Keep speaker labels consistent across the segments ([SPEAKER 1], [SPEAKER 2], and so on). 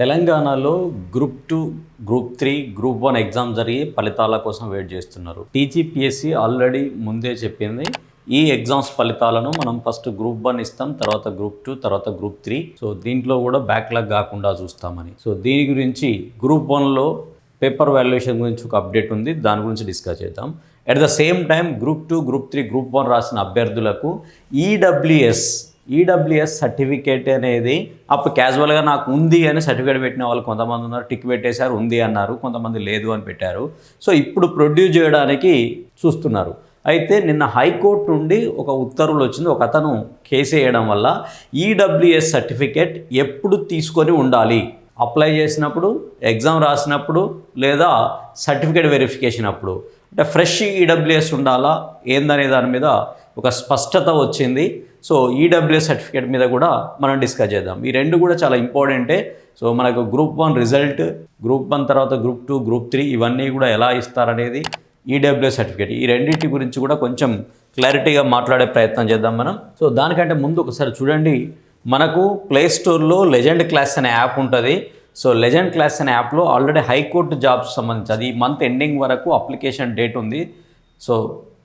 [SPEAKER 1] తెలంగాణలో group two group three group one exam జరిగి ఫలితాల కోసం వెయిట్ చేస్తున్నారు. టీజీపీఎస్సీ ఆల్రెడీ ముందే చెప్పింది. ఈ ఎగ్జామ్స్ ఫలితాలను మనం ఫస్ట్ గ్రూప్ వన్ ఇస్తాం తర్వాత గ్రూప్ టూ తర్వాత గ్రూప్ త్రీ. సో దీంట్లో కూడా బ్యాక్లాగ్ కాకుండా చూస్తామని. సో దీని గురించి గ్రూప్ వన్లో పేపర్ వాల్యుయేషన్ గురించి ఒక అప్డేట్ ఉంది. దాని గురించి డిస్కస్ చేద్దాం. At the same time group two group three group one రాసిన అభ్యర్థులకు ఈడబ్ల్యూఎస్ ఈడబ్ల్యూఎస్ సర్టిఫికేట్ అనేది అప్పుడు క్యాజువల్గా నాకు ఉంది అని సర్టిఫికేట్ పెట్టిన వాళ్ళు కొంతమంది ఉన్నారు టిక్ పెట్టేశారు ఉంది అన్నారు కొంతమంది లేదు అని పెట్టారు. సో ఇప్పుడు ప్రొడ్యూస్ చేయడానికి చూస్తున్నారు. అయితే నిన్న హైకోర్టు నుండి ఒక ఉత్తర్వులు వచ్చింది. ఒక అతను కేసు వేయడం వల్ల ఈడబ్ల్యూఎస్ సర్టిఫికేట్ ఎప్పుడు తీసుకొని ఉండాలి? అప్లై చేసినప్పుడు ఎగ్జామ్ రాసినప్పుడు లేదా సర్టిఫికేట్ వెరిఫికేషన్ అప్పుడు? అంటే ఫ్రెష్ ఈడబ్ల్యూఎస్ ఉండాలా? ఏందనే దాని మీద ఒక స్పష్టత వచ్చింది. సో ఈడబ్ల్యూఎస్ సర్టిఫికేట్ మీద కూడా మనం డిస్కస్ చేద్దాం. ఈ రెండు కూడా చాలా ఇంపార్టెంటే సో మనకు group one result group one తర్వాత గ్రూప్ టూ గ్రూప్ త్రీ ఇవన్నీ కూడా ఎలా ఇస్తారనేది ఈడబ్ల్యూఎస్ సర్టిఫికేట్ ఈ రెండింటి గురించి కూడా కొంచెం క్లారిటీగా మాట్లాడే ప్రయత్నం చేద్దాం మనం. సో దానికంటే ముందు ఒకసారి చూడండి. మనకు ప్లే స్టోర్లో లెజెండ్ క్లాస్ అనే యాప్ ఉంటుంది. సో లెజెండ్ క్లాస్ అనే యాప్లో ఆల్రెడీ హైకోర్టు జాబ్స్ సంబంధించి అది మంత్ ఎండింగ్ వరకు అప్లికేషన్ డేట్ ఉంది. సో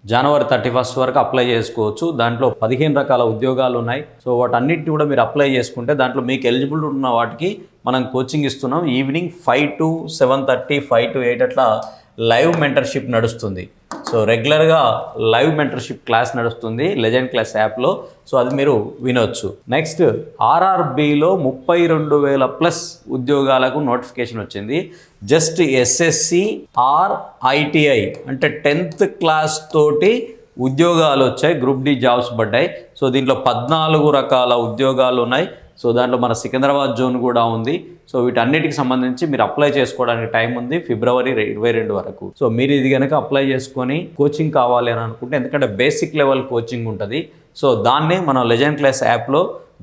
[SPEAKER 1] జనవరి థర్టీ ఫస్ట్ వరకు అప్లై చేసుకోవచ్చు. దాంట్లో పదిహేను రకాల ఉద్యోగాలు ఉన్నాయి. సో వాటన్నిటిని కూడా మీరు అప్లై చేసుకుంటే దాంట్లో మీకు ఎలిజిబుల్ ఉన్న వాటికి మనం కోచింగ్ ఇస్తున్నాం. Evening five to seven thirty five to eight అట్లా లైవ్ మెంటర్షిప్ నడుస్తుంది. సో రెగ్యులర్గా లైవ్ మెంటర్షిప్ క్లాస్ నడుస్తుంది లెజెండ్ క్లాస్ యాప్లో. సో అది మీరు వినొచ్చు. నెక్స్ట్ ఆర్ఆర్బిలో ముప్పై రెండు వేల ప్లస్ ఉద్యోగాలకు నోటిఫికేషన్ వచ్చింది. జస్ట్ ఎస్ఎస్సి ఆర్ ఐటీఐ అంటే టెన్త్ క్లాస్ తోటి ఉద్యోగాలు వచ్చాయి గ్రూప్ డి జాబ్స్ పడ్డాయి. సో దీంట్లో పద్నాలుగు రకాల ఉద్యోగాలు ఉన్నాయి. సో దాంట్లో మన సికింద్రాబాద్ జోన్ కూడా ఉంది. సో వీటన్నిటికి సంబంధించి మీరు అప్లై చేసుకోవడానికి టైం ఉంది ఫిబ్రవరి ఇరవై రెండు వరకు. సో మీరు ఇది కనుక అప్లై చేసుకొని కోచింగ్ కావాలి అని అనుకుంటే ఎందుకంటే బేసిక్ లెవెల్ కోచింగ్ ఉంటుంది. సో దాన్ని మనం లెజెండ్ క్లాస్ యాప్లో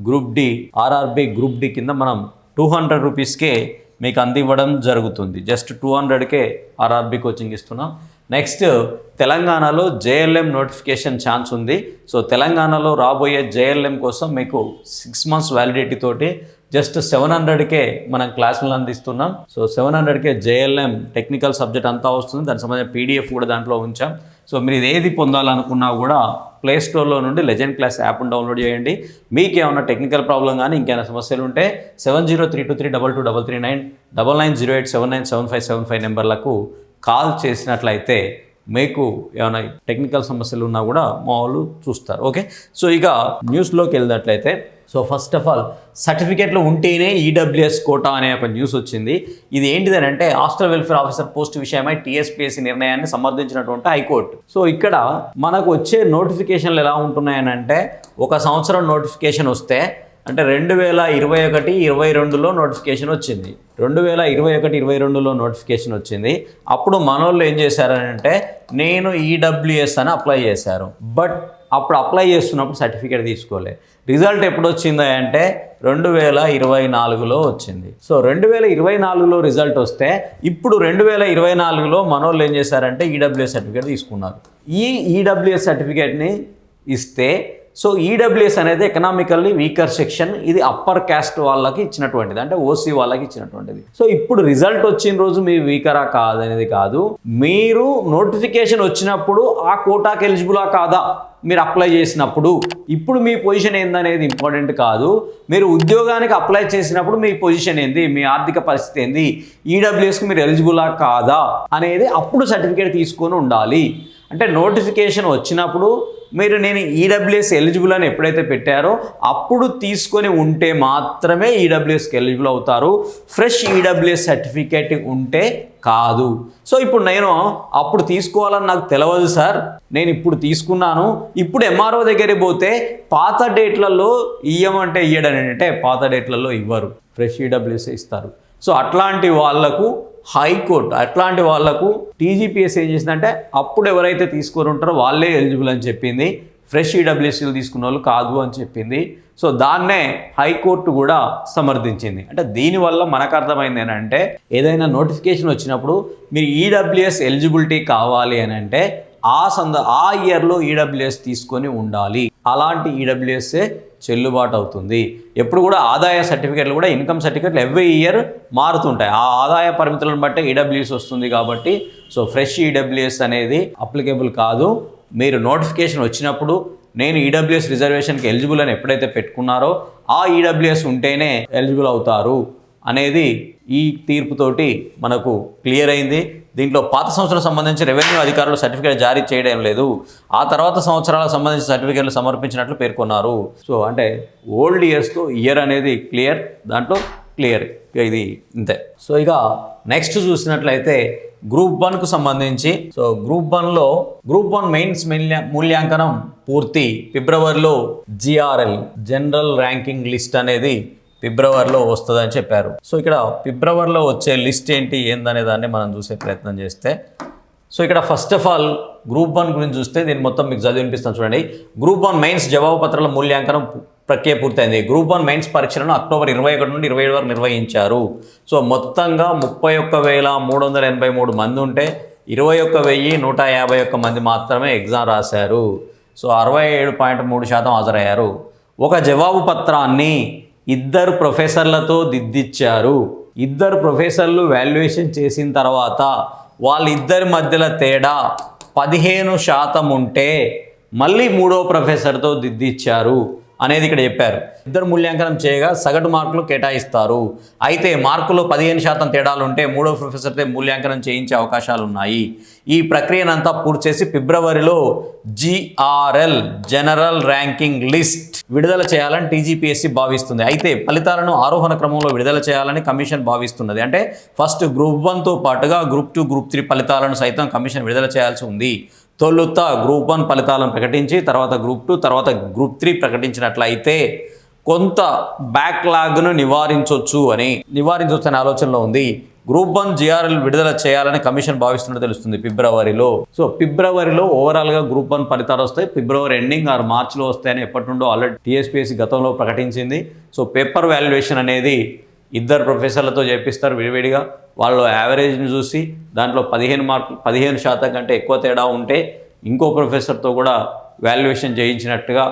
[SPEAKER 1] group D RRB group D కింద మనం టూ హండ్రెడ్ రూపీస్కే మీకు అందివ్వడం జరుగుతుంది. జస్ట్ టూ హండ్రెడ్కే ఆర్ఆర్బి కోచింగ్ ఇస్తున్నాం. నెక్స్ట్ తెలంగాణలో జేఎల్ఎం నోటిఫికేషన్ ఛాన్స్ ఉంది. సో తెలంగాణలో రాబోయే జేఎల్ఎం కోసం మీకు సిక్స్ మంత్స్ వ్యాలిడిటీ తోటి జస్ట్ సెవెన్ హండ్రెడ్కే మనం క్లాసులు అందిస్తున్నాం. సో సెవెన్ హండ్రెడ్కే జేఎల్ఎం టెక్నికల్ సబ్జెక్ట్ అంతా వస్తుంది. దానికి సంబంధించిన పీడిఎఫ్ కూడా దాంట్లో ఉంచాం. సో మీరు ఏది పొందాలనుకున్నా కూడా ప్లే స్టోర్లో నుండి లెజెండ్ క్లాస్ యాప్ను డౌన్లోడ్ చేయండి. మీకు ఏమైనా టెక్నికల్ ప్రాబ్లం కానీ ఇంకేమైనా సమస్యలు ఉంటే seven zero three two three double two double three nine double nine zero eight seven nine seven five seven five నెంబర్లకు కాల్ చేసినట్లయితే మీకు ఏమైనా టెక్నికల్ సమస్యలు ఉన్నా కూడా మా వాళ్ళు చూస్తారు. ఓకే? సో ఇక న్యూస్లోకి వెళ్ళినట్లయితే సో ఫస్ట్ ఆఫ్ ఆల్ సర్టిఫికేట్లు ఉంటేనే ఈడబ్ల్యూఎస్ కోటా అనే ఒక న్యూస్ వచ్చింది. ఇది ఏంటిదని అంటే హాస్టల్ వెల్ఫేర్ ఆఫీసర్ పోస్ట్ విషయమై టీఎస్పీఎస్సీ నిర్ణయాన్ని సమర్థించినటువంటి హైకోర్టు. సో ఇక్కడ మనకు వచ్చే నోటిఫికేషన్లు ఎలా ఉంటున్నాయని అంటే ఒక సంవత్సరం నోటిఫికేషన్ వస్తే అంటే రెండు వేల ఇరవై ఒకటి ఇరవై రెండులో నోటిఫికేషన్ వచ్చింది. రెండు వేల ఇరవై ఒకటి ఇరవై రెండులో నోటిఫికేషన్ వచ్చింది. అప్పుడు మనోళ్ళు ఏం చేశారనంటే నేను ఈడబ్ల్యూఎస్ అని అప్లై చేశారు. బట్ అప్పుడు అప్లై చేస్తున్నప్పుడు సర్టిఫికేట్ తీసుకోలే. రిజల్ట్ ఎప్పుడు వచ్చింది అంటే రెండు వేల ఇరవై నాలుగులో వచ్చింది. సో రెండు వేల ఇరవై నాలుగులో రిజల్ట్ వస్తే ఇప్పుడు రెండు వేల ఇరవై నాలుగులో మనోళ్ళు ఏం చేశారంటే ఈడబ్ల్యూఎస్ సర్టిఫికేట్ తీసుకున్నారు. ఈ ఈడబ్ల్యూఎస్ సర్టిఫికేట్ని ఇస్తే సో ఈడబ్ల్యూఎస్ అనేది ఎకనామికల్లీ వీకర్ సెక్షన్ ఇది అప్పర్ క్యాస్ట్ వాళ్ళకి ఇచ్చినటువంటిది అంటే ఓసీ వాళ్ళకి ఇచ్చినటువంటిది. సో ఇప్పుడు రిజల్ట్ వచ్చిన రోజు మీ వీకరా కాదనేది కాదు. మీరు నోటిఫికేషన్ వచ్చినప్పుడు ఆ కోటాకి ఎలిజిబులా కాదా మీరు అప్లై చేసినప్పుడు? ఇప్పుడు మీ పొజిషన్ ఏందనేది ఇంపార్టెంట్ కాదు. మీరు ఉద్యోగానికి అప్లై చేసినప్పుడు మీ పొజిషన్ ఏంది? మీ ఆర్థిక పరిస్థితి ఏంది? ఈడబ్ల్యూఎస్కి మీరు ఎలిజిబులా కాదా? అనేది అప్పుడు సర్టిఫికేట్ తీసుకొని ఉండాలి. అంటే నోటిఫికేషన్ వచ్చినప్పుడు మీరు నేను ఈడబ్ల్యూఎస్ ఎలిజిబుల్ అని ఎప్పుడైతే పెట్టారో అప్పుడు తీసుకొని ఉంటే మాత్రమే ఈడబ్ల్యూఎస్కి ఎలిజిబుల్ అవుతారు. ఫ్రెష్ ఈడబ్ల్యూఎస్ సర్టిఫికేట్ ఉంటే కాదు. సో ఇప్పుడు నేను అప్పుడు తీసుకోవాలని నాకు తెలియదు సార్. నేను ఇప్పుడు తీసుకున్నాను. ఇప్పుడు ఎంఆర్ఓ దగ్గరికి పోతే పాత డేట్లలో ఇయ్యమంటే ఇయ్యడని అంటే పాత డేట్లలో ఇవ్వరు. ఫ్రెష్ ఈడబ్ల్యూఎస్ ఇస్తారు. సో అట్లాంటి వాళ్ళకు హైకోర్టు అట్లాంటి వాళ్ళకు టీజీపీఎస్ ఏం చేసిందంటే అప్పుడు ఎవరైతే తీసుకొని ఉంటారో వాళ్ళే ఎలిజిబుల్ అని చెప్పింది. ఫ్రెష్ ఈడబ్ల్యూసీలు తీసుకున్న వాళ్ళు కాదు అని చెప్పింది. సో దాన్నే హైకోర్టు కూడా సమర్థించింది. అంటే దీనివల్ల మనకు అర్థమైంది ఏంటంటే ఏదైనా నోటిఫికేషన్ వచ్చినప్పుడు మీరు ఈడబ్ల్యూఎస్ ఎలిజిబిలిటీ కావాలి అని అంటే ఆ సంద ఆ ఇయర్లో ఈడబ్ల్యూఎస్ తీసుకొని ఉండాలి. అలాంటి ఈడబ్ల్యూఎస్ఏ చెల్లుబాటు అవుతుంది. ఎప్పుడు కూడా ఆదాయ సర్టిఫికేట్లు కూడా ఇన్కమ్ సర్టిఫికేట్లు ఎవ్రీ ఇయర్ మారుతుంటాయి. ఆ ఆదాయ పరిమితులను బట్టి ఈడబ్ల్యూఎస్ వస్తుంది కాబట్టి సో ఫ్రెష్ ఈడబ్ల్యూఎస్ అనేది అప్లికేబుల్ కాదు. మీరు నోటిఫికేషన్ వచ్చినప్పుడు నేను ఈడబ్ల్యూఎస్ రిజర్వేషన్కి ఎలిజిబుల్ అని ఎప్పుడైతే పెట్టుకున్నారో ఆ ఈడబ్ల్యూఎస్ ఉంటేనే ఎలిజిబుల్ అవుతారు అనేది ఈ తీర్పుతోటి మనకు క్లియర్ అయింది. దీంట్లో పాత సంవత్సరం సంబంధించి రెవెన్యూ అధికారులు సర్టిఫికేట్ జారీ చేయడం లేదు. ఆ తర్వాత సంవత్సరాలకు సంబంధించిన సర్టిఫికేట్లు సమర్పించినట్లు పేర్కొన్నారు. సో అంటే ఓల్డ్ ఇయర్స్తో ఇయర్ అనేది క్లియర్ దాంట్లో క్లియర్. ఇది ఇంతే. సో ఇక నెక్స్ట్ చూసినట్లయితే గ్రూప్ వన్కు సంబంధించి సో గ్రూప్ వన్లో గ్రూప్ వన్ మెయిన్స్ మూల్యాంకనం పూర్తి ఫిబ్రవరిలో జిఆర్ఎల్ జనరల్ ర్యాంకింగ్ లిస్ట్ అనేది ఫిబ్రవరిలో వస్తుందని చెప్పారు. సో ఇక్కడ ఫిబ్రవరిలో వచ్చే లిస్ట్ ఏంటి ఏందనే దాన్ని మనం చూసే ప్రయత్నం చేస్తే సో ఇక్కడ first of all group one గురించి చూస్తే దీన్ని మొత్తం మీకు చదివి వినిపిస్తాను చూడండి. గ్రూప్ వన్ మెయిన్స్ జవాబు పత్రాల మూల్యాంకనం ప్రక్రియ పూర్తయింది. గ్రూప్ వన్ మెయిన్స్ పరీక్షలను అక్టోబర్ ఇరవై ఒకటి నుండి ఇరవై ఏడు వరకు నిర్వహించారు. సో మొత్తంగా ముప్పై ఒక్క వేల మూడు వందల ఎనభై మూడు మంది ఉంటే ఇరవై ఒక్క వెయ్యి నూట యాభై ఒక్క మంది మాత్రమే ఎగ్జామ్ రాశారు. సో అరవై ఏడు పాయింట్ మూడు శాతం హాజరయ్యారు. ఒక జవాబు పత్రాన్ని ఇద్దరు ప్రొఫెసర్లతో దిద్దిచ్చారు. ఇద్దరు ప్రొఫెసర్లు వాల్యుయేషన్ చేసిన తర్వాత వాళ్ళిద్దరి మధ్యలో తేడా పదిహేను శాతం ఉంటే మళ్ళీ మూడో ప్రొఫెసర్తో దిద్దిచ్చారు అనేది ఇక్కడ చెప్పారు. ఇద్దరు మూల్యాంకనం చేయగా సగటు మార్కులు కేటాయిస్తారు. అయితే మార్కులో పదిహేను శాతం తేడాలు ఉంటే మూడో ప్రొఫెసర్తో మూల్యాంకనం చేయించే అవకాశాలు ఉన్నాయి. ఈ ప్రక్రియనంతా పూర్తి చేసి ఫిబ్రవరిలో జిఆర్ఎల్ జనరల్ ర్యాంకింగ్ లిస్ట్ విడుదల చేయాలని టీజీపీఎస్సీ భావిస్తుంది. అయితే ఫలితాలను ఆరోహణ క్రమంలో విడుదల చేయాలని కమిషన్ భావిస్తున్నది. అంటే ఫస్ట్ గ్రూప్ వన్తో పాటుగా గ్రూప్ టూ గ్రూప్ త్రీ ఫలితాలను సైతం కమిషన్ విడుదల చేయాల్సి ఉంది. తొలుత గ్రూప్ వన్ ఫలితాలను ప్రకటించి తర్వాత గ్రూప్ టూ తర్వాత గ్రూప్ త్రీ ప్రకటించినట్లయితే కొంత బ్యాక్లాగ్ను నివారించవచ్చు అని నివారించవచ్చు అనే ఆలోచనలో ఉంది. గ్రూప్ వన్ జిఆర్ఎల్ విడుదల చేయాలని కమిషన్ భావిస్తున్నట్టు తెలుస్తుంది ఫిబ్రవరిలో. సో ఫిబ్రవరిలో ఓవరాల్గా గ్రూప్ వన్ ఫలితాలు వస్తాయి. ఫిబ్రవరి ఎండింగ్ ఆర్ మార్చిలో వస్తాయని ఎప్పటి నుండో ఆల్రెడీ టీఎస్పీఎస్సీ గతంలో ప్రకటించింది. సో పేపర్ వాల్యుయేషన్ అనేది ఇద్దరు ప్రొఫెసర్లతో చేపిస్తారు విడివిడిగా. వాళ్ళు యావరేజ్ని చూసి దాంట్లో పదిహేను మార్కులు పదిహేను శాతం కంటే ఎక్కువ తేడా ఉంటే ఇంకో ప్రొఫెసర్తో కూడా వాల్యుయేషన్ చేయించినట్టుగా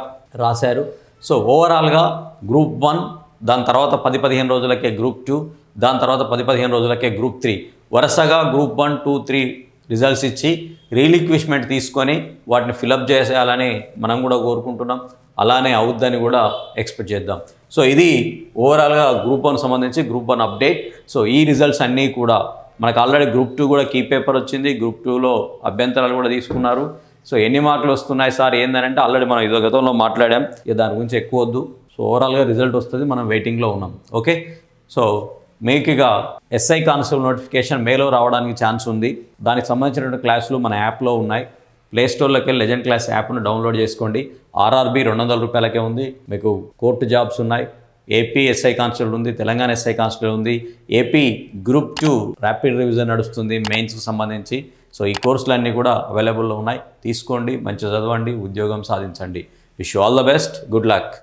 [SPEAKER 1] రాశారు. సో ఓవరాల్గా గ్రూప్ వన్ దాని తర్వాత పది పదిహేను రోజులకే గ్రూప్ టూ దాని తర్వాత పది పదిహేను రోజులకే గ్రూప్ త్రీ వరుసగా group one two three results ఇచ్చి రీలిక్విష్మెంట్ తీసుకొని వాటిని ఫిలప్ చేసేయాలని మనం కూడా కోరుకుంటున్నాం. అలానే అవుద్దని కూడా ఎక్స్పెక్ట్ చేద్దాం. సో ఇది ఓవరాల్గా గ్రూప్ వన్ సంబంధించి గ్రూప్ వన్ అప్డేట్ సో ఈ రిజల్ట్స్ అన్నీ కూడా మనకు ఆల్రెడీ గ్రూప్ టూ కూడా కీ పేపర్ వచ్చింది. గ్రూప్ టూలో అభ్యంతరాలు కూడా తీసుకున్నారు. సో ఎన్ని మార్కులు వస్తున్నాయి సార్? ఏంటంటే ఆల్రెడీ మనం ఇదో గతంలో మాట్లాడాం. ఇక దాని గురించి ఎక్కువ వద్దు. సో ఓవరాల్గా రిజల్ట్ వస్తుంది. మనం వెయిటింగ్లో ఉన్నాం. ఓకే సో మీకు ఇక ఎస్ఐ కానిస్టేబుల్ నోటిఫికేషన్ మేలో రావడానికి ఛాన్స్ ఉంది. దానికి సంబంధించినటువంటి క్లాసులు మన యాప్లో ఉన్నాయి. ప్లేస్టోర్లోకి వెళ్ళి లెజెండ్ క్లాస్ యాప్ను డౌన్లోడ్ చేసుకోండి. ఆర్ఆర్బి రెండు వందల రూపాయలకే ఉంది. మీకు కోర్టు జాబ్స్ ఉన్నాయి. ఏపీ ఎస్ఐ కానిస్టేబుల్ ఉంది. తెలంగాణ ఎస్ఐ కానిస్టేబుల్ ఉంది. AP group two rapid revision నడుస్తుంది మెయిన్స్కి సంబంధించి. సో ఈ కోర్సులన్నీ కూడా అవైలబుల్లో ఉన్నాయి. తీసుకోండి మంచి చదవండి ఉద్యోగం సాధించండి. Wish all the best good luck